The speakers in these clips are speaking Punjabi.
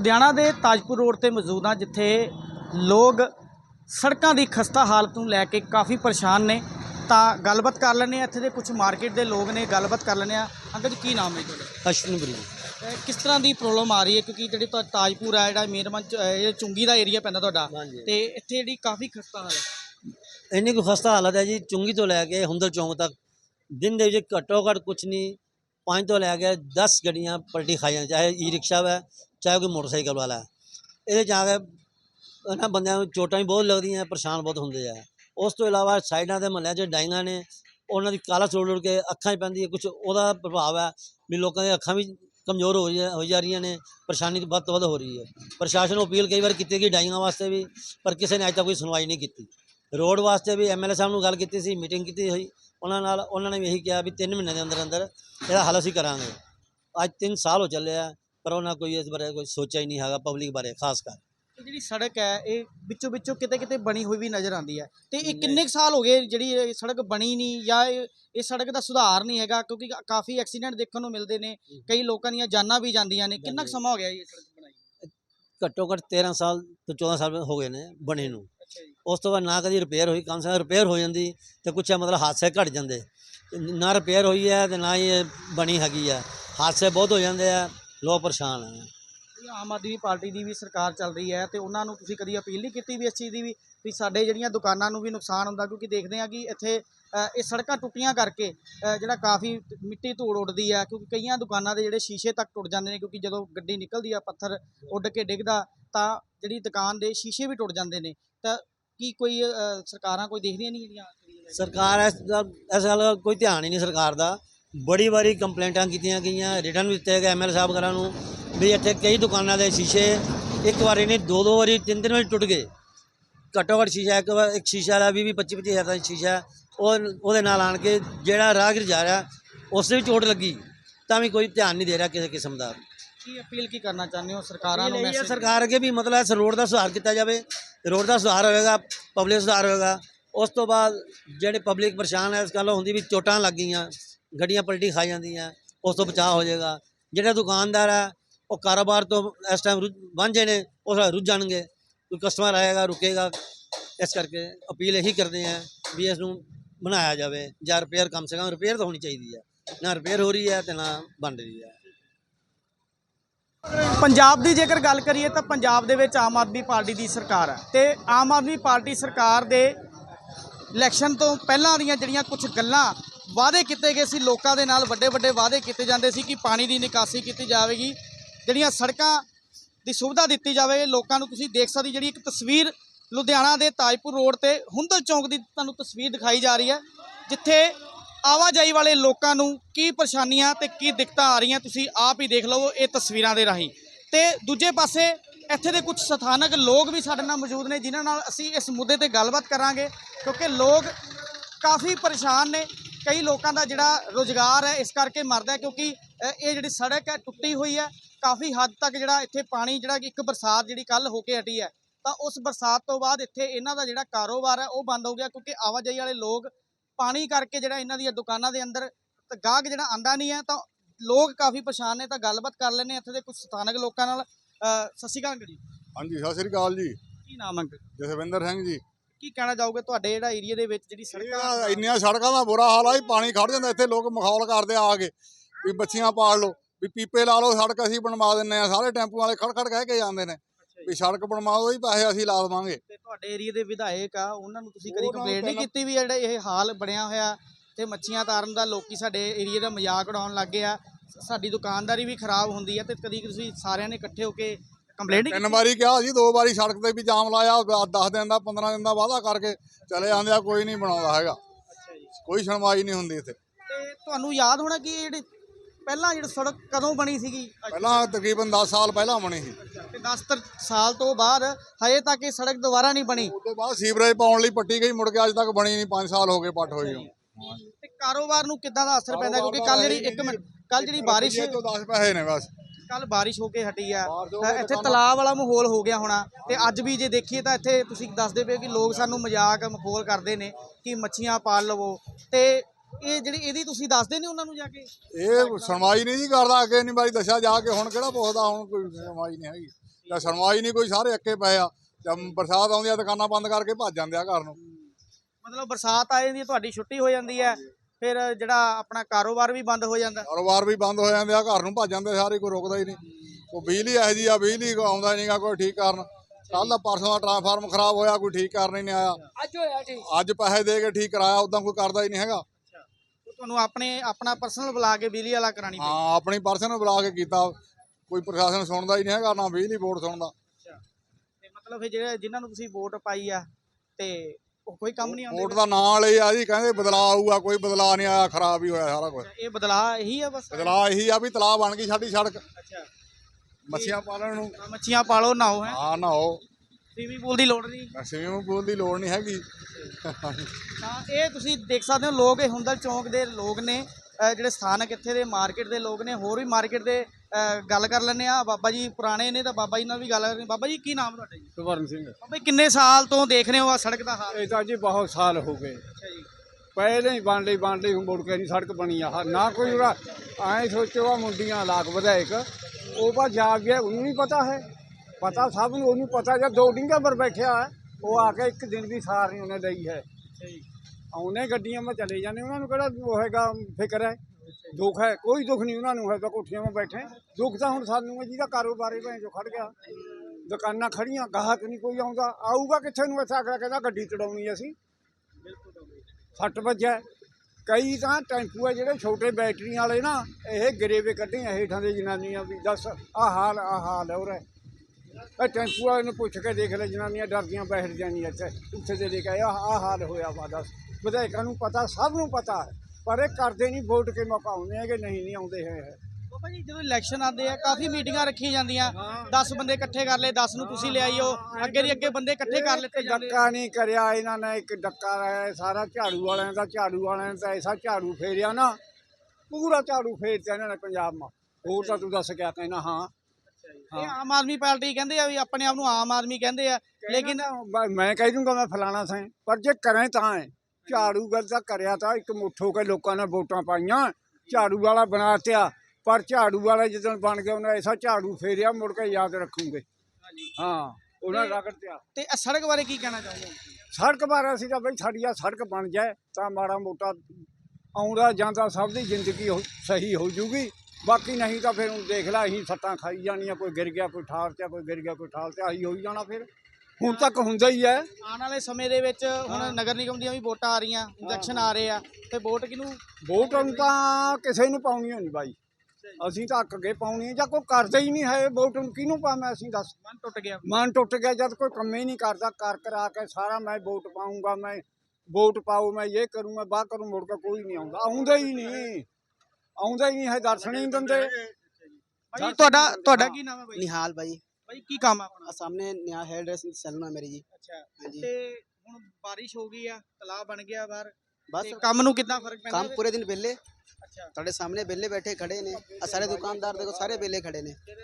ਲੁਧਿਆਣਾ ਦੇ ਤਾਜਪੁਰ ਰੋਡ ਤੇ ਮੌਜੂਦ ਹਾਂ ਜਿੱਥੇ ਲੋਕ ਸੜਕਾਂ ਦੀ ਖਸਤਾ ਹਾਲਤ ਨੂੰ ਲੈ ਕੇ ਕਾਫੀ ਪਰੇਸ਼ਾਨ ਨੇ। ਤਾਂ ਗੱਲਬਾਤ ਕਰ ਲੈਂਦੇ ਹਾਂ ਇੱਥੇ ਦੇ ਕੁਝ ਮਾਰਕੀਟ ਦੇ ਲੋਕ ਨੇ ਗੱਲਬਾਤ ਕਰ ਲੈਂਦੇ ਹਾਂ। ਅੰਕਲ ਜੀ ਕੀ ਨਾਮ ਹੈ ਤੁਹਾਡਾ? ਅਸ਼ਵਨਪੁਰੀ ਅਹ ਕਿਸ ਤਰ੍ਹਾਂ ਦੀ ਪ੍ਰੋਬਲਮ ਆ ਰਹੀ ਹੈ? ਕਿਉਂਕਿ ਜਿਹੜੀ ਤੁਹਾਡਾ ਤਾਜਪੁਰ ਹੈ ਜਿਹੜਾ ਮੇਰਮਨ ਚ- ਅਹ ਇਹ ਚੁੰਗੀ ਦਾ ਏਰੀਆ ਪੈਂਦਾ ਤੁਹਾਡਾ। ਹਾਂਜੀ। ਤੇ ਇੱਥੇ ਜਿਹੜੀ ਕਾਫੀ ਖਸਤਾ ਹਾਲਤ ਹੈ। ਇੰਨੀ ਕੁ ਖਸਤਾ ਹਾਲਤ ਹੈ ਜੀ ਚੁੰਗੀ ਤੋਂ ਲੈ ਕੇ ਹੁੰਦਲ ਚੌਂਕ ਤੱਕ। ਦਿਨ ਦੇ ਵਿੱਚ ਘੱਟੋ ਘੱਟ ਕੁਛ ਨਹੀਂ ਪੰਜ ਤੋਂ ਲੈ ਕੇ 10 ਗੱਡੀਆਂ ਪਲਟੀ ਖਾਈਆਂ ਚਾਹੇ ਈ ਰਿਕਸ਼ਾ ਹੈ ਚਾਹੇ ਕੋਈ ਮੋਟਰਸਾਈਕਲ ਵਾਲਾ ਹੈ। ਇਹਦੇ ਆ ਕੇ ਇਹਨਾਂ ਬੰਦਿਆਂ ਨੂੰ ਚੋਟਾਂ ਵੀ ਬਹੁਤ ਲੱਗਦੀਆਂ, ਪਰੇਸ਼ਾਨ ਬਹੁਤ ਹੁੰਦੇ ਆ। ਉਸ ਤੋਂ ਇਲਾਵਾ ਸਾਈਡਾਂ ਦੇ ਮਹੱਲਿਆਂ 'ਚ ਡਾਈਆਂ ਨੇ, ਉਹਨਾਂ ਦੀ ਕਾਲਾ ਸੁੱਟ ਸੁੱਟ ਕੇ ਅੱਖਾਂ 'ਚ ਪੈਂਦੀ ਹੈ। ਕੁਝ ਉਹਦਾ ਪ੍ਰਭਾਵ ਹੈ ਵੀ ਲੋਕਾਂ ਦੀਆਂ ਅੱਖਾਂ ਵੀ ਕਮਜ਼ੋਰ ਹੋ ਜਾ ਹੋ ਜਾ ਰਹੀਆਂ ਨੇ, ਪਰੇਸ਼ਾਨੀ ਵੱਧ ਤੋਂ ਵੱਧ ਹੋ ਰਹੀ ਹੈ। ਪ੍ਰਸ਼ਾਸਨ ਨੂੰ ਅਪੀਲ ਕਈ ਵਾਰ ਕੀਤੀ ਗਈ ਡਾਈਆਂ ਵਾਸਤੇ ਵੀ, ਪਰ ਕਿਸੇ ਨੇ ਅਜੇ ਤੱਕ ਕੋਈ ਸੁਣਵਾਈ ਨਹੀਂ ਕੀਤੀ। ਰੋਡ ਵਾਸਤੇ ਵੀ ਐਮਐਲਏ ਸਾਹਿਬ ਨੂੰ ਗੱਲ ਕੀਤੀ ਸੀ, ਮੀਟਿੰਗ ਕੀਤੀ ਹੋਈ। ਉਹਨਾਂ ਨਾਲ, ਉਹਨਾਂ ਨੇ ਵੀ ਇਹੀ ਕਿਹਾ ਵੀ 3 ਮਹੀਨਿਆਂ ਦੇ ਅੰਦਰ ਅੰਦਰ ਇਹਦਾ ਹੱਲ ਅਸੀਂ ਕਰਾਂਗੇ। ਅੱਜ 3 ਸਾਲ ਹੋ ਚੱਲਿਆ ਪਰ ਉਹਨਾਂ ਕੋਈ ਇਸ ਬਾਰੇ ਕੋਈ ਸੋਚਿਆ ਹੀ ਨਹੀਂ ਹੈਗਾ ਪਬਲਿਕ ਬਾਰੇ ਖਾਸ ਕਰ। ਜਿਹੜੀ ਸੜਕ ਹੈ ਇਹ ਵਿੱਚੋਂ ਵਿੱਚੋਂ ਕਿਤੇ ਕਿਤੇ ਬਣੀ ਹੋਈ ਵੀ ਨਜ਼ਰ ਆਉਂਦੀ ਹੈ। ਤੇ ਇਹ ਕਿੰਨੇ ਕੁ ਸਾਲ ਹੋ ਗਏ ਜਿਹੜੀ ਇਹ ਸੜਕ ਬਣੀ ਨਹੀਂ ਜਾਂ ਇਹ ਇਹ ਸੜਕ ਦਾ ਸੁਧਾਰ ਨਹੀਂ ਹੈਗਾ? ਕਿਉਂਕਿ ਕਾਫੀ ਐਕਸੀਡੈਂਟ ਦੇਖਣ ਨੂੰ ਮਿਲਦੇ ਨੇ। ਕਈ ਲੋਕਾਂ ਦੀਆਂ ਜਾਨਾਂ ਵੀ ਜਾਂਦੀਆਂ ਨੇ। ਕਿੰਨਾ ਕੁ ਸਮਾਂ ਹੋ ਗਿਆ ਇਹ ਸੜਕ ਬਣਾਈ? ਘੱਟੋ ਘੱਟ 13 ਸਾਲ ਤੋਂ 14 ਸਾਲ ਹੋ ਗਏ ਨੇ ਬਣੇ ਨੂੰ। ਅੱਛਾ ਜੀ। ਉਸ ਤੋਂ ਬਾਅਦ ਨਾ ਕਦੀ ਰਿਪੇਅਰ ਹੋਈ ਕਮ ਸੇ ਰਿਪੇਅਰ ਹੋ ਜਾਂਦੀ ਤੇ ਕੁਛ ਮਤਲਬ ਹਾਦਸੇ ਘਟ ਜਾਂਦੇ। ਨਾ ਰਿਪੇਅਰ ਹੋਈ ਹੈ ਤੇ ਨਾ ਹੀ ਇਹ ਬਣੀ ਹੈਗੀ ਆ ਹਾਦਸੇ ਬਹੁਤ ਹੋ ਜਾਂਦੇ ਆ। ਲੋਕ ਪਰੇਸ਼ਾਨ ਆ। ਆਮ ਆਦਮੀ ਪਾਰਟੀ ਦੀ ਵੀ ਸਰਕਾਰ ਚੱਲ ਰਹੀ ਹੈ ਤੇ ਉਹਨਾਂ ਨੂੰ ਤੁਸੀਂ ਕਦੀ ਅਪੀਲ ਨਹੀਂ ਕੀਤੀ ਵੀ ਇਸ ਚੀਜ਼ ਦੀ ਵੀ ਵੀ ਸਾਡੇ ਜਿਹੜੀਆਂ ਦੁਕਾਨਾਂ ਨੂੰ ਵੀ ਨੁਕਸਾਨ ਹੁੰਦਾ ਕਿਉਂਕਿ ਦੇਖਦੇ ਆ ਕਿ ਇੱਥੇ ਅ, ਇਹ ਸੜਕਾਂ ਟੁੱਟੀਆਂ ਕਰਕੇ ਅ, ਜਿਹੜਾ ਕਾਫੀ ਮਿੱਟੀ ਧੂੜ ਉੱਡਦੀ ਆ ਕਿਉਂਕਿ ਕਈਆਂ ਦੁਕਾਨਾਂ ਦੇ ਜਿਹੜੇ ਸ਼ੀਸ਼ੇ ਤੱਕ ਟੁੱਟ ਜਾਂਦੇ ਨੇ ਕਿਉਂਕਿ ਜਦੋਂ ਗੱਡੀ ਨਿਕਲਦੀ ਆ ਪੱਥਰ ਉੱਡ ਕੇ ਡਿੱਗਦਾ ਤਾਂ ਜਿਹੜੀ ਦੁਕਾਨ ਦੇ ਸ਼ੀਸ਼ੇ ਵੀ ਟੁੱਟ ਜਾਂਦੇ ਨੇ। ਤਾਂ ਕੀ ਕੋਈ ਅ, ਸਰਕਾਰਾਂ ਕੋਈ ਦੇਖਦੀਆਂ ਨਹੀਂ ਜਿਹੜੀਆਂ ਸਰਕਾਰ ਇਸ ਦਾ ਇਸ ਗੱਲ ਦਾ ਕੋਈ ਧਿਆਨ ਹੀ ਨਹੀਂ ਸਰਕਾਰ ਦਾ। ਬੜੀ ਵਾਰੀ ਕੰਪਲੇਂਟਾਂ ਕੀਤੀਆਂ ਗਈਆਂ ਰਿਟਰਨ ਵੀ ਦਿੱਤੇ ਗਏ ਐਮਐਲ ਸਾਹਿਬ ਵਗੈਰਾ ਨੂੰ ਵੀ ਇੱਥੇ ਕਈ ਦੁਕਾਨਾਂ ਦੇ ਸ਼ੀਸ਼ੇ ਇੱਕ ਵਾਰੀ ਨਹੀਂ ਦੋ ਦੋ ਵਾਰੀ ਤਿੰਨ ਤਿੰਨ ਵਾਰੀ ਟੁੱਟ ਗਏ। ਘੱਟੋ ਘੱਟ ਸ਼ੀਸ਼ਾ ਇੱਕ ਵਾਰ ਇੱਕ ਸ਼ੀਸ਼ਾ ਵਾਲਾ ਵੀਹ 25 25 ਹਜ਼ਾਰ ਦਾ ਸ਼ੀਸ਼ਾ ਉਹ ਉਹਦੇ ਨਾਲ ਆਣ ਕੇ ਜਿਹੜਾ ਰਾਹਗੀਰ ਜਾ ਰਿਹਾ ਉਸ ਦੇ ਵੀ ਚੋਟ ਲੱਗੀ। ਤਾਂ ਵੀ ਕੋਈ ਧਿਆਨ ਨਹੀਂ ਦੇ ਰਿਹਾ ਕਿਸੇ ਕਿਸਮ ਦਾ। ਕੀ ਅਪੀਲ ਕੀ ਕਰਨਾ ਚਾਹੁੰਦੇ ਹੋ ਸਰਕਾਰਾਂ ਨੂੰ ਮੈਸੇਜ ਸਰਕਾਰ ਅੱਗੇ ਵੀ ਮਤਲਬ ਇਸ ਰੋਡ ਦਾ ਸੁਧਾਰ ਕੀਤਾ ਜਾਵੇ। ਰੋਡ ਦਾ ਸੁਧਾਰ ਹੋਵੇਗਾ ਪਬਲਿਕ ਸੁਧਾਰ ਹੋਵੇਗਾ। ਉਸ ਤੋਂ ਬਾਅਦ ਜਿਹੜੇ ਪਬਲਿਕ ਪਰੇਸ਼ਾਨ ਹੈ ਇਸ ਗੱਲ ਹੁੰਦੀ ਵੀ ਚੋਟਾਂ ਲੱਗ ਗਈਆਂ ਗੱਡੀਆਂ ਪਲਟੀ ਖਾ ਜਾਂਦੀਆਂ, ਉਸ ਤੋਂ ਬਚਾਅ ਹੋ ਜਾਏਗਾ। ਜਿਹੜਾ ਦੁਕਾਨਦਾਰ ਹੈ ਉਹ ਕਾਰੋਬਾਰ ਤੋਂ ਇਸ ਟਾਈਮ ਵਾਂਝੇ ਨੇ, ਉਹ ਸਾਰਾ ਰੁੱਝ ਜਾਣਗੇ। ਕੋਈ ਕਸਟਮਰ ਆਏਗਾ, ਰੁਕੇਗਾ, ਇਸ ਕਰਕੇ ਅਪੀਲ ਇਹੀ ਕਰਦੇ ਆ ਵੀ ਇਸ ਨੂੰ ਬਣਾਇਆ ਜਾਵੇ। ਜਾਂ ਰਿਪੇਅਰ ਕਮ ਸੇ ਕਮ ਰਿਪੇਅਰ ਤਾਂ ਹੋਣੀ ਚਾਹੀਦੀ ਹੈ ਨਾ ਰਿਪੇਅਰ ਹੋ ਰਹੀ ਹੈ ਤੇ ਨਾ ਬਣ ਰਹੀ ਹੈ ਪੰਜਾਬ ਦੀ ਜੇਕਰ ਗੱਲ ਕਰੀਏ ਤਾਂ ਪੰਜਾਬ ਦੇ ਵਿੱਚ ਆਮ ਆਦਮੀ ਪਾਰਟੀ ਦੀ ਸਰਕਾਰ ਹੈ ਤੇ ਆਮ ਆਦਮੀ ਪਾਰਟੀ ਸਰਕਾਰ ਦੇ ਇਲੈਕਸ਼ਨ ਤੋਂ ਪਹਿਲਾਂ ਦੀਆਂ ਜਿਹੜੀਆਂ ਕੁਝ ਗੱਲਾਂ ਵਾਅਦੇ ਕੀਤੇ ਗਏ ਸੀ, ਲੋਕਾਂ ਦੇ ਨਾਲ ਵੱਡੇ ਵੱਡੇ ਵਾਅਦੇ ਕੀਤੇ ਜਾਂਦੇ ਸੀ ਕਿ ਪਾਣੀ ਦੀ ਨਿਕਾਸੀ ਕੀਤੀ ਜਾਵੇਗੀ। ਜਿਹੜੀਆਂ ਸੜਕਾਂ ਦੀ ਸੁਵਿਧਾ ਦਿੱਤੀ ਜਾਵੇ ਲੋਕਾਂ ਨੂੰ ਤੁਸੀਂ ਦੇਖ ਸਕਦੇ ਜਿਹੜੀ ਇੱਕ ਤਸਵੀਰ ਲੁਧਿਆਣਾ ਦੇ ਤਾਜਪੁਰ ਰੋਡ ਤੇ ਹੁੰਦਲ ਚੌਂਕ ਦੀ ਤੁਹਾਨੂੰ ਤਸਵੀਰ ਦਿਖਾਈ ਜਾ ਰਹੀ ਹੈ, ਜਿੱਥੇ ਆਵਾਜਾਈ ਵਾਲੇ ਲੋਕਾਂ ਨੂੰ ਕੀ ਪਰੇਸ਼ਾਨੀਆਂ ਤੇ ਕੀ ਦਿੱਕਤਾਂ ਆ ਰਹੀਆਂ, ਤੁਸੀਂ ਆਪ ਹੀ ਦੇਖ ਲਵੋ ਇਹ ਤਸਵੀਰਾਂ ਦੇ ਰਾਹੀਂ। ਤੇ ਦੂਜੇ ਪਾਸੇ ਇੱਥੇ ਦੇ ਕੁਝ ਸਥਾਨਕ ਲੋਕ ਵੀ ਸਾਡੇ ਨਾਲ ਮੌਜੂਦ ਨੇ, ਜਿਨ੍ਹਾਂ ਨਾਲ ਅਸੀਂ ਇਸ ਮੁੱਦੇ ਤੇ ਗੱਲਬਾਤ ਕਰਾਂਗੇ, ਕਿਉਂਕਿ ਲੋਕ ਕਾਫੀ ਪਰੇਸ਼ਾਨ ਨੇ। ਕਈ ਲੋਕਾਂ ਦਾ ਜਿਹੜਾ ਰੋਜ਼ਗਾਰ ਹੈ ਇਸ ਕਰਕੇ ਮਰਦਾ ਕਿਉਂਕਿ ਇਹ ਜਿਹੜੀ ਸੜਕ ਹੈ ਟੁੱਟੀ ਹੋਈ ਹੈ ਕਾਫੀ ਹੱਦ ਤੱਕ ਜਿਹੜਾ ਇੱਥੇ ਪਾਣੀ ਜਿਹੜਾ ਕਿ ਇੱਕ ਬਰਸਾਤ ਜਿਹੜੀ ਕੱਲ ਹੋ ਕੇ ਹਟੀ ਹੈ ਤਾਂ ਉਸ ਬਰਸਾਤ ਤੋਂ ਬਾਅਦ ਇੱਥੇ ਇਹਨਾਂ ਦਾ ਜਿਹੜਾ ਕਾਰੋਬਾਰ ਹੈ ਉਹ ਬੰਦ ਹੋ ਗਿਆ ਕਿਉਂਕਿ ਆਵਾਜਾਈ ਵਾਲੇ ਲੋਕ ਪਾਣੀ ਕਰਕੇ ਜਿਹੜਾ ਇਹਨਾਂ ਦੀਆਂ ਦੁਕਾਨਾਂ ਦੇ ਅੰਦਰ ਗਾਹਕ ਜਿਹੜਾ ਆਂਦਾ ਨਹੀਂ ਹੈ ਤਾਂ ਲੋਕ ਕਾਫੀ ਪਰੇਸ਼ਾਨ ਨੇ ਤਾਂ ਗੱਲਬਾਤ ਕਰ ਹਾਂ ਇੱਥੇ ਦੇ ਕੁਝ ਸਥਾਨਕ ਲੋਕਾਂ ਨਾਲ। ਸਤਿ ਸ਼੍ਰੀ ਅੰਕਲ ਜੀ। ਹਾਂਜੀ ਸਤਿ ਸ੍ਰੀ ਅਕਾਲ ਜੀ। ਕੀ ਨਾਮ ਅੰਕਲ? ਜਸਵਿੰਦਰ ਸਿੰਘ ਜੀ। ਕੀ ਕਹਿਣਾ ਚਾਹੋਗੇ ਤੁਹਾਡੇ ਜਿਹੜਾ ਏਰੀਆ ਦੇ ਵਿੱਚ ਜਿਹੜੀ ਸੜਕਾਂ ਇੰਨੀਆਂ ਸੜਕਾਂ ਦਾ ਬੁਰਾ ਹਾਲ ਆ ਜੀ ਪਾਣੀ ਖੜ ਜਾਂਦਾ ਇੱਥੇ ਲੋਕ ਮਖੌਲ ਕਰਦੇ ਆ ਕੇ ਵੀ ਬੱਚੀਆਂ ਪਾੜ ਲਓ ਵੀ ਪੀਪੇ ਲਾ ਲਓ ਸੜਕ ਅਸੀਂ ਬਣਵਾ ਦਿੰਨੇ ਆ ਸਾਰੇ ਟੈਂਪੂ ਵਾਲੇ ਖੜ ਖੜ ਕਹਿ ਕੇ ਜਾਂਦੇ ਨੇ ਵੀ ਸੜਕ ਬਣਵਾਓ ਹੀ ਪੈਸੇ ਅਸੀਂ ਲਾ ਦੇਵਾਂਗੇ। ਤੇ ਤੁਹਾਡੇ ਏਰੀਆ ਦੇ ਵਿਧਾਇਕ ਆ ਉਹਨਾਂ ਨੂੰ ਤੁਸੀਂ ਕਦੀ ਕੰਪਲੇਂਟ ਨਹੀਂ ਕੀਤੀ ਵੀ ਜਿਹੜਾ ਇਹ ਹਾਲ ਬਣਿਆ ਹੋਇਆ ਤੇ ਮੱਛੀਆਂ ਤਾਰਨ ਦਾ ਲੋਕੀ ਸਾਡੇ ਏਰੀਆ ਦਾ ਮਜ਼ਾਕ ਉਡਾਉਣ ਲੱਗ ਗਏ ਆ ਸਾਡੀ ਦੁਕਾਨਦਾਰੀ ਵੀ ਖਰਾਬ ਹੁੰਦੀ ਹੈ ਤੇ ਕਦੀ ਤੁਸੀਂ ਸਾਰਿਆਂ ਨੇ ਇਕੱਠੇ ਹੋ ਕੇ ਕੰਪਲੇਂਟ ਤਿੰਨ ਵਾਰੀ ਕਿਹਾ ਜੀ ਦੋ ਵਾਰੀ ਸੜਕ ਤੇ ਵੀ ਜਾਮ ਲਾਇਆ 10 ਦਿਨ ਦਾ 15 ਦਿਨ ਦਾ ਵਾਅਦਾ ਕਰਕੇ ਚਲੇ ਜਾਂਦੇ ਆ ਕੋਈ ਨਹੀਂ ਬਣਾਉਂਦਾ ਹੈਗਾ। ਕੋਈ ਸੁਣਵਾਈ ਨਹੀਂ ਹੁੰਦੀ ਇੱਥੇ। ਤੇ ਤੁਹਾਨੂੰ ਯਾਦ ਹੋਣਾ ਕਿ ਜਿਹੜੀ ਪਹਿਲਾਂ ਜਿਹੜੀ ਸੜਕ ਕਦੋਂ ਬਣੀ ਸੀਗੀ? ਪਹਿਲਾਂ ਤਕਰੀਬਨ 10 ਸਾਲ ਪਹਿਲਾਂ ਬਣੀ ਸੀ। ਤੇ 10 ਸਾਲ ਤੋਂ ਬਾਅਦ ਹਜੇ ਤੱਕ ਇਹ ਸੜਕ ਦੁਬਾਰਾ ਨਹੀਂ ਬਣੀ। ਉਸ ਤੋਂ ਬਾਅਦ ਸੀਵਰੇਜ ਪਾਉਣ ਲਈ ਪੱਟੀ ਗਈ ਮੁੜ ਕੇ ਅੱਜ ਤੱਕ ਬਣੀ ਨਹੀਂ 5 ਸਾਲ ਹੋ ਗਏ ਪੱਟ ਹੋਈ ਨੂੰ। ਤੇ ਕਾਰੋਬਾਰ ਨੂੰ ਕਿੱਦਾਂ ਦਾ ਅਸਰ ਪੈਂਦਾ? ਕਿਉਂਕਿ ਕੱਲ ਜਿਹੜੀ ਇੱਕ ਮਿੰਟ ਕੱਲ ਜਿਹੜੀ ਬਾਰਿਸ਼ ਤੋਂ 10 ਪੈਸੇ ਨੇ ਬਸ। ਕੱਲ ਬਾਰਿਸ਼ ਹੋ ਕੇ ਹਟੀ ਆ। ਇੱਥੇ ਤਲਾਬ ਵਾਲਾ ਮਾਹੌਲ ਹੋ ਗਿਆ ਹੋਣਾ। ਤੇ ਅੱਜ ਵੀ ਜੇ ਦੇਖੀਏ ਤਾਂ ਇੱਥੇ ਤੁਸੀਂ ਦੱਸਦੇ ਪਏ ਕਿ ਲੋਕ ਸਾਨੂੰ ਮਜ਼ਾਕ ਮਖੌਲ ਕਰਦੇ ਨੇ ਕਿ ਮੱਛੀਆਂ ਪਾਲ ਲਵੋ। ਤੇ ਇਹ ਜਿਹੜੀ ਇਹਦੀ ਤੁਸੀਂ ਦੱਸਦੇ ਨੇ ਉਹਨਾਂ ਨੂੰ ਜਾ ਕੇ? ਇਹ ਸੁਣਵਾਈ ਨਹੀਂ ਜੀ ਕਰਦਾ ਅੱਗੇ ਨਹੀਂ ਵਾਰੀ ਦੱਸਿਆ ਜਾ ਕੇ ਹੁਣ ਕਿਹੜਾ ਪੁੱਛਦਾ ਹੁਣ ਕੋਈ ਸੁਣਵਾਈ ਨਹੀਂ ਹੈਗੀ। ਜਾਂ ਸੁਣਵਾਈ ਨਹੀਂ ਕੋਈ ਸਾਰੇ ਅੱਕੇ ਪਏ ਆ। ਜਾਂ ਬਰਸਾਤ ਆਉਂਦੀ ਆ ਦੁਕਾਨਾਂ ਬੰਦ ਕਰਕੇ ਭੱਜ ਜਾਂਦੇ ਆ ਘਰ ਨੂੰ। ਮਤਲਬ ਬਰਸਾਤ ਆ ਜਾਂਦੀ ਤੁਹਾਡੀ ਛੁੱਟੀ ਹੋ ਜਾਂਦੀ ਹੈ। ਫਿਰ ਜਿਹੜਾ ਆਪਣਾ ਕਾਰੋਬਾਰ ਵੀ ਬੰਦ ਹੋ ਜਾਂਦਾ। ਕਾਰੋਬਾਰ ਵੀ ਬੰਦ ਹੋ ਜਾਂਦੇ ਆ ਘਰ ਨੂੰ ਭੱਜ ਜਾਂਦੇ ਸਾਰੇ ਕੋਈ ਰੁਕਦਾ ਹੀ ਨਹੀਂ। ਉਹ ਬਿਜਲੀ ਇਹੋ ਜੀ ਆ ਬਿਜਲੀ ਕੋ ਆਉਂਦਾ ਨਹੀਂਗਾ ਕੋਈ ਠੀਕ ਕਰਨ। ਕੱਲ ਦਾ ਪਰਸੋਂ ਦਾ ਟ੍ਰਾਂਸਫਾਰਮ ਖਰਾਬ ਹੋਇਆ ਕੋਈ ਠੀਕ ਕਰਨ ਹੀ ਨਹੀਂ ਆਇਆ। ਅੱਜ ਹੋਇਆ ਜੀ ਅੱਜ ਪੈਸੇ ਦੇ ਕੇ ਠੀਕ ਕਰਾਇਆ ਉਦਾਂ ਕੋਈ ਕਰਦਾ ਹੀ ਨਹੀਂ ਹੈਗਾ। ਤੁਹਾਨੂੰ ਆਪਣੇ ਆਪਣਾ ਪਰਸਨਲ ਬੁਲਾ ਕੇ ਬਿਜਲੀ ਵਾਲਾ ਕਰਾਣੀ ਪਈ। ਹਾਂ ਆਪਣੀ ਪਰਸਨ ਨੂੰ ਬੁਲਾ ਕੇ ਕੀਤਾ। ਕੋਈ ਪ੍ਰਸ਼ਾਸਨ ਸੁਣਦਾ ਹੀ ਨਹੀਂ ਹੈਗਾ ਨਾ ਬਿਜਲੀ ਬੋਰਡ ਸੁਣਦਾ। ਤੇ ਮਤਲਬ ਫਿਰ ਜਿਹੜੇ ਜਿਨ੍ਹਾਂ ਨੂੰ ਤੁਸੀਂ ਵੋਟ ਪਾਈ ਆ ਤੇ ਕੋਈ ਕੰਮ ਨਹੀਂ ਵੋਟ ਆਉਂਦੇ ਦਾ ਨਾਂ ਲਈ ਆ ਜੀ ਕਹਿੰਦੇ ਬਦਲਾਅ ਆਊਗਾ ਕੋਈ ਬਦਲਾਅ ਨਹੀਂ ਆਇਆ ਖਰਾਬ ਹੀ ਹੋਇਆ ਸਾਰਾ ਕੁਝ ਇਹ ਬਦਲਾਅ ਇਹੀ ਆ ਬਸ। ਬਦਲਾਅ ਇਹੀ ਆ ਵੀ ਤਲਾਅ ਬਣ ਗਈ ਸਾਡੀ ਸੜਕ। ਅੱਛਾ। ਮੱਛੀਆਂ ਪਾਲਣ ਨੂੰ। ਮੱਛੀਆਂ ਪਾਲੋ ਨਾਓ ਹੈ। ਹਾਂ ਨਹਾਓ। ਸਵੀਮਿੰਗ ਪੂਲ ਦੀ ਲੋੜ ਨਹੀਂ। ਸਵੀਮਿੰਗ ਪੂਲ ਦੀ ਲੋੜ ਨਹੀਂ ਹੈਗੀ। ਤਾਂ ਇਹ ਤੁਸੀਂ ਦੇਖ ਸਕਦੇ ਹੋ ਲੋਕ ਇਹ ਹੁੰਦਲ ਚੌਂਕ ਦੇ ਲੋਕ ਨੇ ਜਿਹੜੇ ਸਥਾਨਕ ਇੱਥੇ ਦੇ ਮਾਰਕੀਟ ਦੇ ਲੋਕ ਨੇ ਹੋਰ ਵੀ ਮਾਰਕੀਟ ਦੇ ਗੱਲ ਕਰ ਲੈਂਦੇ ਆ ਬਾਬਾ ਜੀ ਪੁਰਾਣੇ ਨੇ ਤਾਂ ਬਾਬਾ ਜੀ ਨਾਲ ਵੀ ਗੱਲ ਕਰਨੀ। ਬਾਬਾ ਜੀ ਕੀ ਨਾਮ ਤੁਹਾਡਾ ਜੀ? ਸਵਰਨ ਸਿੰਘ। ਬਾਬਾ ਜੀ ਕਿੰਨੇ ਸਾਲ ਤੋਂ ਦੇਖ ਰਹੇ ਹੋ ਆ ਸੜਕ ਦਾ ਹਾਲ? ਇਹ ਤਾਂ ਜੀ ਬਹੁਤ ਸਾਲ ਹੋ ਗਏ। ਅੱਛਾ ਜੀ। ਪਹਿਲੇ ਹੀ ਬਣ ਲਈ ਬਣ ਲਈ ਹੁਣ ਮੁੜ ਕੇ ਨਹੀਂ ਸੜਕ ਬਣੀ ਆ। ਨਾ ਕੋਈ ਉਹਦਾ ਐਂ ਸੋਚੋ ਆ ਮੁੰਡੀਆਂ ਲਾਖ ਵਧਾਇਕ ਉਹ ਬਾ ਜਾ ਗਿਆ ਉਹਨੂੰ ਨਹੀਂ ਪਤਾ ਹੈ। ਪਤਾ ਸਭ ਨੂੰ ਉਹਨੂੰ ਪਤਾ ਜਦ ਦੋ ਡਿੰਗਾਂ ਪਰ ਬੈਠਿਆ ਉਹ ਆ ਕੇ ਇੱਕ ਦਿਨ ਦੀ ਸਾਰ ਨਹੀਂ ਉਹਨੇ ਲਈ ਹੈ। ਅੱਛਾ ਜੀ। ਆਉਨੇ ਗੱਡੀਆਂ 'ਮੈਂ ਚਲੇ ਜਾਂਦੇ। ਉਹਨਾਂ ਨੂੰ ਕਿਹੜਾ ਉਹ ਹੈਗਾ ਫਿਕਰ ਹੈ? ਦੁੱਖ ਹੈ, ਕੋਈ ਦੁੱਖ ਨਹੀਂ ਉਹਨਾਂ ਨੂੰ ਹੈ ਤਾਂ ਕੋਠੀਆਂ 'ਤੇ ਬੈਠੇ। ਦੁੱਖ ਤਾਂ ਹੁਣ ਸਾਨੂੰ ਹੈ, ਜਿਹਦਾ ਕਾਰੋਬਾਰ ਹੀ, ਭਾਵੇਂ ਜੋ ਖੜ ਗਿਆ। ਦੁਕਾਨਾਂ ਖੜੀਆਂ ਗਾਹਕ ਨਹੀਂ ਕੋਈ ਆਉਂਦਾ। ਆਊਗਾ ਕਿੱਥੇ ਨੂੰ, ਇੱਥੇ ਅਗਲਾ ਕਹਿੰਦਾ ਗੱਡੀ ਚੜਾਉਣੀ ਅਸੀਂ। ਸੱਟ ਵੱਜਿਆ। ਕਈ ਤਾਂ ਟੈਂਪੂ ਆ ਜਿਹੜੇ ਛੋਟੇ ਬੈਟਰੀਆਂ ਵਾਲੇ ਨਾ, ਇਹ ਗਰੇਵੇ ਕੱਢੇ ਆ ਹੇਠਾਂ ਦੇ ਜਨਾਨੀਆਂ ਵੀ। ਦੱਸ, ਆਹ ਹਾਲ ਆਹ ਹਾਲ ਹੈ ਉਰੇ। ਇਹ ਟੈਂਪੂ ਵਾਲੇ ਨੂੰ ਪੁੱਛ ਕੇ ਦੇਖ ਲੈ, ਜਨਾਨੀਆਂ ਡਰਦੀਆਂ ਬੈਠ ਜਾਂਦੀਆਂ ਇੱਥੇ। ਉੱਥੇ ਦੇ ਦੇ ਕੇ ਆਹ ਆਹ ਹਾਲ ਹੋਇਆ ਵਾ, ਦੱਸ। ਵਿਧਾਇਕਾਂ ਨੂੰ ਪਤਾ, ਸਭ ਨੂੰ ਪਤਾ ਹੈ। ਪਰ ਇਹ ਕਰਦੇ ਨਹੀਂ ਵੋਟ ਕੇ ਮੌਕਾ ਆਉਂਦੇ ਹੈਗੇ ਨਹੀਂ ਨਹੀਂ ਆਉਂਦੇ ਹੈ ਬਾਬਾ ਜੀ ਜਦੋਂ ਇਲੈਕਸ਼ਨ ਆਉਂਦੇ ਆ ਕਾਫੀ ਮੀਟਿੰਗਾਂ ਰੱਖੀਆਂ ਜਾਂਦੀਆਂ। ਹਾਂ। 10 ਬੰਦੇ ਇਕੱਠੇ ਕਰ ਲਏ 10 ਨੂੰ ਤੁਸੀਂ ਲਿਆਈਓ ਅੱਗੇ ਦੀ ਅੱਗੇ ਬੰਦੇ ਇਕੱਠੇ ਕਰ ਲਿੱਤੇ ਜਾਂਦੇ। ਡੱਕਾ ਨਹੀਂ ਕਰਿਆ ਇਹਨਾਂ ਨੇ ਇੱਕ ਡੱਕਾ ਹੈ ਸਾਰਾ ਝਾੜੂ ਵਾਲਿਆਂ ਦਾ ਝਾੜੂ ਵਾਲਿਆਂ ਦਾ ਐਸਾ ਝਾੜੂ ਫੇਰਿਆ ਨਾ ਪੂਰਾ ਝਾੜੂ ਫੇਰਤਾ ਇਹਨਾਂ ਨੇ ਪੰਜਾਬ ਮਾ ਹੋਰ ਤਾਂ ਤੂੰ ਦੱਸ ਕਿਆ ਕਹਿਣਾ ਹਾਂ। ਇਹ ਆਮ ਆਦਮੀ ਪਾਰਟੀ ਕਹਿੰਦੇ ਆ ਵੀ ਆਪਣੇ ਆਪ ਨੂੰ ਆਮ ਆਦਮੀ ਕਹਿੰਦੇ ਆ ਲੇਕਿਨ ਮੈਂ ਕਹਿ ਦੂੰਗਾ ਮੈਂ ਫਲਾਣਾ ਸਾਂ ਪਰ ਜੇ ਕਰੇ ਤਾਂ ਹੈ। ਝਾੜੂ ਗੱਲ ਤਾਂ ਕਰਿਆ ਤਾਂ ਇੱਕ ਮੁੱਠ ਕੇ ਲੋਕਾਂ ਨੇ ਵੋਟਾਂ ਪਾਈਆਂ ਝਾੜੂ ਵਾਲਾ ਬਣਾਤਿਆ ਪਰ ਝਾੜੂ ਵਾਲਾ ਜਦੋਂ ਬਣ ਗਿਆ ਉਹਨੇ ਐਸਾ ਝਾੜੂ ਫੇਰਿਆ ਮੁੜ ਕੇ ਯਾਦ ਰੱਖੂਗੇ। ਹਾਂ ਉਹਨਾਂ ਰਗੜਤਿਆ ਤੇ ਇਹ ਸੜਕ ਬਾਰੇ ਕੀ ਕਹਿਣਾ ਚਾਹੁੰਦੇ ਹੋ? ਸੜਕ ਬਾਰੇ ਅਸੀਂ ਤਾਂ ਬਈ ਸਾਡੀ ਆ ਸੜਕ ਬਣ ਜਾਏ ਤਾਂ ਮਾੜਾ ਮੋਟਾ ਆਉਂਦਾ ਜਾਂਦਾ ਸਭ ਦੀ ਜ਼ਿੰਦਗੀ ਹੋ- ਸਹੀ ਹੋ ਜੂਗੀ। ਬਾਕੀ ਨਹੀਂ ਤਾਂ ਫਿਰ ਹੁਣ ਦੇਖ ਲੈ ਅਸੀਂ ਸੱਟਾਂ ਖਾਈ ਜਾਣੀਆਂ ਕੋਈ ਗਿਰ ਗਿਆ ਕੋਈ ਠਾਰ ਤੇ ਕੋਈ ਗਿਰ ਗਿਆ ਕੋਈ ਠਾਲ ਤੇ ਆਹੀ ਹੋਈ ਜਾਣਾ ਫਿਰ। ਹੁਣ ਤੱਕ ਹੁੰਦਾ ਹੀ ਹੈ। ਆਉਣ ਵਾਲੇ ਸਮੇਂ ਦੇ ਵਿੱਚ ਹੁਣ ਨਗਰ ਨਿਗਮ ਦੀਆਂ ਵੀ ਵੋਟਾਂ ਆ ਰਹੀਆਂ ਇੰਜੈਕਸ਼ਨ ਆ ਰਹੇ ਆ ਤੇ ਵੋਟ ਕਿਹਨੂੰ? ਵੋਟ ਨੂੰ ਤਾਂ ਕਿਸੇ ਨੂੰ ਪਾਉਣੀ ਹੋਣੀ ਬਾਈ। ਅਸੀਂ ਤਾਂ ਅੱਕ ਕੇ ਪਾਉਣੀ ਹੈ ਜਾਂ ਕੋਈ ਕਰਦਾ ਹੀ ਨਹੀਂ ਹੈ ਵੋਟ ਨੂੰ ਕਿਹਨੂੰ ਪਾਵਾਂ ਅਸੀਂ ਦੱਸ। ਮਨ ਟੁੱਟ ਗਿਆ। ਮਨ ਟੁੱਟ ਗਿਆ ਜਦ ਕੋਈ ਕੰਮ ਹੀ ਨਹੀਂ ਕਰਦਾ ਕਰ ਕਰਾ ਕੇ ਸਾਰਾ ਮੈਂ ਵੋਟ ਪਾਉਂਗਾ ਮੈਂ ਵੋਟ ਪਾਉ ਮੈਂ ਇਹ ਕਰੂੰ ਮੈਂ ਬਾਹਰ ਕਰੂੰ ਮੁੜ ਕੇ ਕੋਈ ਨਹੀਂ ਆਉਂਦਾ। ਆਉਂਦਾ ਹੀ ਨਹੀਂ। ਆਉਂਦਾ ਹੀ ਨਹੀਂ ਹੈ ਦਰਸ਼ਨ ਹੀ ਦਿੰਦੇ। ਤੁਹਾਡਾ ਤੁਹਾਡਾ ਕੀ ਨਾਮ ਹੈ। ਬਾਈ ਨਿਹਾਲ ਬਾਈ। ਭਾਈ ਕੀ ਕੰਮ ਆ ਆਪਣਾ ਸਾਹਮਣੇ ਨਿਆ ਹੈਅਰ ਡ੍ਰੈਸਿੰਗ ਸੈਲੂਨ ਆ ਮੇਰੀ ਜੀ। ਅੱਛਾ ਹਾਂਜੀ। ਤੇ ਹੁਣ ਬਾਰਿਸ਼ ਹੋ ਗਈ ਆ ਤਲਾਬ ਬਣ ਗਿਆ ਬਾਹਰ। ਬਸ ਕੰਮ ਨੂੰ ਕਿੰਨਾ ਫ਼ਰਕ ਪੈਂਦਾ ਕੰਮ ਪੂਰੇ ਦਿਨ ਵਿਹਲੇ। ਅੱਛਾ। ਤੁਹਾਡੇ ਸਾਹਮਣੇ ਵਿਹਲੇ ਬੈਠੇ ਖੜੇ ਨੇ। ਆ ਸਾਰੇ ਦੁਕਾਨਦਾਰ ਦੇਖੋ ਸਾਰੇ ਵਿਹਲੇ ਖੜੇ ਨੇ। ਫਿਰ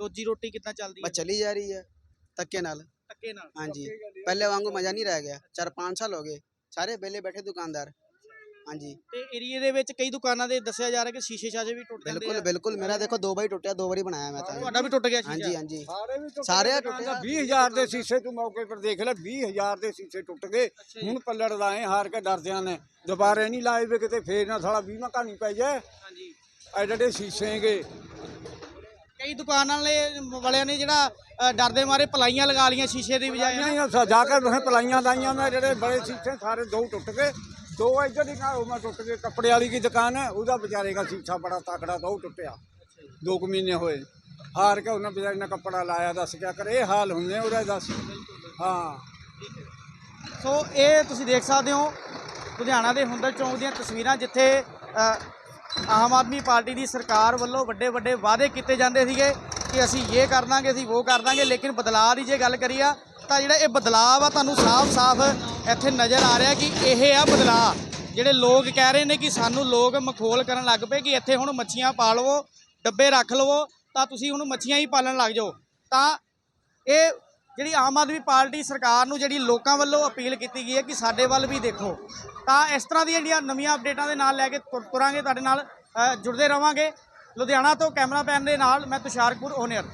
ਰੋਜੀ ਰੋਟੀ ਕਿੰਨਾ ਚੱਲਦੀ ਬਸ ਹੈ ਚਲੀ ਜਾ ਰਹੀ ਹੈ ਤੱਕੇ ਨਾਲ। ਧੱਕੇ ਨਾਲ। ਹਾਂਜੀ। ਪਹਿਲੇ ਵਾਂਗੂ ਮਜ਼ਾ ਨਹੀਂ ਰਹਿ ਗਿਆ। ਚਾਰ ਪੰਜ ਸਾਲ ਹੋ ਗਏ। ਸਾਰੇ ਵਿਹਲੇ ਬੈਠੇ ਦੁਕਾਨਦਾਰ। ਹਾਂਜੀ। ਤੇ ਏਰੀਏ ਦੇ ਵਿੱਚ ਕਈ ਦੁਕਾਨਾਂ ਦੇ ਦੱਸਿਆ ਜਾ ਰਿਹਾ ਕਿ ਸ਼ੀਸ਼ੇ ਸ਼ਾਸ਼ੇ ਵੀ ਟੁੱਟ ਬਿਲਕੁਲ ਬਿਲਕੁਲ। ਮੇਰਾ ਦੇਖੋ ਦੋ ਵਾਰੀ ਟੁੱਟਿਆ ਦੋ ਵਾਰੀ ਬਣਾਇਆ ਮੈਂ ਤਾਂ। ਤੁਹਾਡਾ ਵੀ ਟੁੱਟ ਗਿਆ ਸ਼ੀਸ਼ਾ? ਹਾਂਜੀ ਹਾਂਜੀ। ਸਾਰੇ ਟੁੱਟ ਸਾਰੇ 20000 ਦੇ ਸ਼ੀਸ਼ੇ ਤੂੰ ਮੌਕੇ ਪਰ ਦੇਖ ਲੈ 20000 ਦੇ ਸ਼ੀਸ਼ੇ ਟੁੱਟ ਗਏ। ਹੁਣ ਪੱਲੜ ਲਾਏ ਹਾਰ ਕੇ ਡਰਦਿਆਂ ਨੇ। ਦੁਬਾਰੇ ਨਹੀਂ ਲਾਏ ਵੀ ਕਿਤੇ ਫੇਰ ਨਾ ਸਾਲਾ 20ਵਾਂ ਕਹਾਣੀ ਪੈ ਜਾਏ। ਹਾਂਜੀ। ਐਡੇ ਸ਼ੀਸ਼ੇ ਗਏ ਕਈ ਦੁਕਾਨਾਂ ਵਾਲੇ ਵਾਲਿਆਂ ਨੇ ਜਿਹੜਾ ਅ, ਡਰਦੇ ਮਾਰੇ ਪਲਾਈਆਂ ਲਗਾ ਲੀਆਂ ਸ਼ੀਸ਼ੇ ਦੀ ਬਜਾਏ ਨਹੀਂ ਜਾ ਕੇ ਉਹਨੇ ਪਲਾਈਆਂ ਲਾਈਆਂ ਮੈਂ ਜਿਹੜੇ ਬੜੇ ਸ਼ੀਸ਼ੇ ਸਾਰੇ ਦੋ ਟੁੱਟ ਗਏ। ਦੋ ਇੱਧਰ ਦੀ ਉਹ ਮੈਂ ਟੁੱਟ ਗਏ। ਕੱਪੜੇ ਵਾਲੀ ਦੀ ਦੁਕਾਨ ਹੈ? ਉਹਦਾ ਵਿਚਾਰੇ ਦਾ ਸ਼ੀਸ਼ਾ ਬੜਾ ਤਕੜਾ ਤਾਂ ਉਹ ਟੁੱਟਿਆ। ਦੋ ਕੁ ਮਹੀਨੇ ਹੋਏ। ਹਾਰ ਕੇ ਉਹਨਾਂ ਵਿਚਾਰੇ ਨੇ ਕੱਪੜਾ ਲਾਇਆ ਦੱਸ ਕਿਆ ਕਰ? ਇਹ ਹਾਲ ਹੁੰਦੇ ਉਹਦਾ ਦੱਸ। ਹਾਂ। ਸੋ ਇਹ ਤੁਸੀਂ ਦੇਖ ਸਕਦੇ ਹੋ ਲੁਧਿਆਣਾ ਦੇ ਹੁੰਦਲ ਚੌਂਕ ਦੀਆਂ ਤਸਵੀਰਾਂ ਜਿੱਥੇ ਅ, ਆਮ ਆਦਮੀ ਪਾਰਟੀ ਦੀ ਸਰਕਾਰ ਵੱਲੋਂ ਵੱਡੇ ਵੱਡੇ ਵਾਅਦੇ ਕੀਤੇ ਜਾਂਦੇ ਸੀਗੇ ਕਿ ਅਸੀਂ ਇਹ ਕਰ ਦਾਂਗੇ ਅਸੀਂ ਉਹ ਕਰ ਦਾਂਗੇ ਲੇਕਿਨ ਬਦਲਾਅ ਦੀ ਜੇ ਗੱਲ ਕਰੀ ਆ ਤਾਂ ਜਿਹੜਾ ਇਹ ਬਦਲਾਅ ਆ, ਤੁਹਾਨੂੰ ਸਾਫ਼-ਸਾਫ਼ ਇੱਥੇ ਨਜ਼ਰ ਆ ਰਿਹਾ ਕਿ ਇਹ ਆ ਬਦਲਾਅ। ਜਿਹੜੇ ਲੋਕ ਕਹਿ ਰਹੇ ਨੇ ਕਿ ਸਾਨੂੰ ਲੋਕ ਮਖੌਲ ਕਰਨ ਲੱਗ ਪਏ ਕਿ ਇੱਥੇ ਹੁਣ ਮੱਛੀਆਂ ਪਾਲਵੋ, ਡੱਬੇ ਰੱਖ ਲਵੋ, ਤਾਂ ਤੁਸੀਂ ਹੁਣ ਮੱਛੀਆਂ ਹੀ ਪਾਲਣ ਲੱਗ ਜਾਓ। ਤਾਂ ਇਹ ਜਿਹੜੀ ਆਮ ਆਦਮੀ ਪਾਰਟੀ ਸਰਕਾਰ ਨੂੰ ਜਿਹੜੀ ਲੋਕਾਂ ਵੱਲੋਂ ਅਪੀਲ ਕੀਤੀ ਗਈ ਹੈ ਕਿ ਸਾਡੇ ਵੱਲ ਵੀ ਦੇਖੋ। ਤਾਂ ਇਸ ਤਰ੍ਹਾਂ ਦੀਆਂ ਜਿਹੜੀਆਂ ਨਵੀਆਂ ਅਪਡੇਟਾਂ ਦੇ ਨਾਲ ਲੈ ਕੇ ਤੁਰ- ਤੁਰਾਂਗੇ, ਤੁਹਾਡੇ ਨਾਲ ਜੁੜਦੇ ਰਵਾਂਗੇ। ਲੁਧਿਆਣਾ ਤੋਂ ਕੈਮਰਾਮੈਨ ਦੇ ਨਾਲ ਮੈਂ ਤੁਸ਼ਾਰਪੁਰ ਓਨਰ।